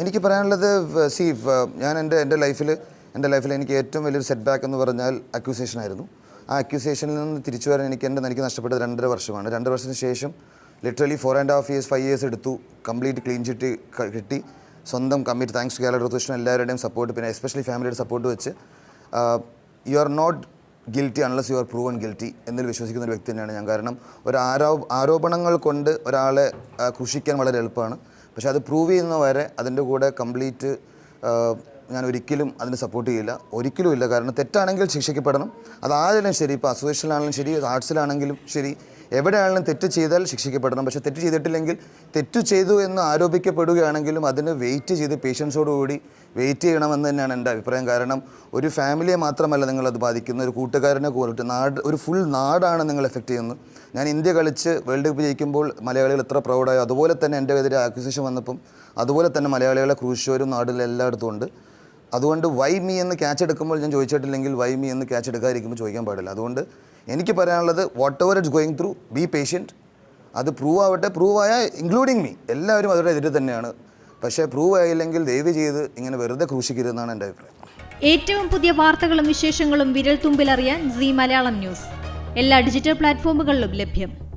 എനിക്ക് പറയാനുള്ളത് സി ഞാൻ എന്റെ എന്റെ ലൈഫിൽ എന്റെ ലൈഫിൽ എനിക്ക് ഏറ്റവും വലിയൊരു സെറ്റ് ബാക്ക് എന്ന് പറഞ്ഞാൽ അക്യൂസേഷൻ ആയിരുന്നു. ആ അക്യൂസേഷനിൽ നിന്ന് തിരിച്ചു വരാൻ എനിക്ക് എന്റെ എനിക്ക് നഷ്ടപ്പെട്ടത് രണ്ടര വർഷമാണ്. രണ്ട് വർഷത്തിന് ശേഷം literally four and half years five years എടുത്തു. കംപ്ലീറ്റ് ക്ലീൻ ചിറ്റ് കിട്ടി. സ്വന്തം കമ്മിറ്റ് താങ്ക്സ് ടു കേരള ഋതുഷ്ണൻ എല്ലാവരുടെയും സപ്പോർട്ട് പിന്നെ എസ്പെഷ്യലി ഫാമിലിയുടെ സപ്പോർട്ട് വെച്ച് you are not guilty unless you are proven guilty എന്നിൽ വിശ്വസിക്കുന്ന ഒരു വ്യക്തി തന്നെയാണ് ഞാൻ. കാരണം ഒരു ആരോ ആരോപണങ്ങൾ കൊണ്ട് ഒരാളെ കൃഷിക്കാൻ വളരെ എളുപ്പമാണ്. പക്ഷേ അത് പ്രൂവ് ചെയ്യുന്ന വരെ അതിന്റെ കൂടെ കംപ്ലീറ്റ് ഞാൻ ഒരിക്കലും അതിന് സപ്പോർട്ട് ചെയ്യില്ല. ഒരിക്കലും ഇല്ല. കാരണം തെറ്റാണെങ്കിൽ ശിക്ഷിക്കപ്പെടണം അത് ശരി? ഇപ്പോൾ അസോസിയേഷനിലാണെങ്കിലും ശരി? ആർട്സിലാണെങ്കിലും ശരി? എവിടെയാണെങ്കിലും തെറ്റ് ചെയ്താൽ ശിക്ഷിക്കപ്പെടണം. പക്ഷേ തെറ്റ് ചെയ്തിട്ടില്ലെങ്കിൽ തെറ്റ് ചെയ്തു എന്ന് ആരോപിക്കപ്പെടുകയാണെങ്കിലും അതിന് വെയിറ്റ് ചെയ്ത് പേഷ്യൻസോടുകൂടി വെയിറ്റ് ചെയ്യണമെന്ന് തന്നെയാണ് എന്റെ അഭിപ്രായം. കാരണം ഒരു ഫാമിലിയെ മാത്രമല്ല നിങ്ങളത് ബാധിക്കുന്ന ഒരു കൂട്ടുകാരനെ കൂടിട്ട് നാട് ഒരു ഫുൾ നാടാണ് നിങ്ങൾ എഫക്റ്റ് ചെയ്യുന്നത്. ഞാൻ ഇന്ത്യ കളിച്ച് വേൾഡ് കപ്പ് ജയിക്കുമ്പോൾ മലയാളികൾ എത്ര പ്രൗഡായോ. അതുപോലെ തന്നെ എന്റെ എതിരെ ആക്വിസിഷൻ വന്നപ്പം അതുപോലെ തന്നെ മലയാളികളെ ക്രൂശിച്ചവരും നാടിലെല്ലായിടത്തും ഉണ്ട്. അതുകൊണ്ട് വൈ മീ എന്ന് ക്യാച്ച് എടുക്കുമ്പോൾ ഞാൻ ചോദിച്ചിട്ടില്ലെങ്കിൽ വൈ മീ എന്ന് ക്യാച്ച് എടുക്കാതിരിക്കുമ്പോൾ ചോദിക്കാൻ പാടില്ല. അതുകൊണ്ട് എനിക്ക് പറയാനുള്ളത് whatever it's going through be patient അത് പ്രൂവ് ആവട്ടെ പ്രൂവ് ആയാൽ ഇൻക്ലൂഡിങ് മീ എല്ലാവരും അവരുടെ എതിരെ തന്നെയാണ്. പക്ഷേ പ്രൂവ് ആയില്ലെങ്കിൽ ദയവ് ചെയ്ത് ഇങ്ങനെ വെറുതെ ക്രൂശിക്കരുതെന്നാണ് എന്റെ അഭിപ്രായം. ഏറ്റവും പുതിയ വാർത്തകളും വിശേഷങ്ങളും വിരൽ തുമ്പിലറിയാൻ സി മലയാളം ന്യൂസ്. എല്ലാ ഡിജിറ്റൽ പ്ലാറ്റ്ഫോമുകളിലും ലഭ്യം.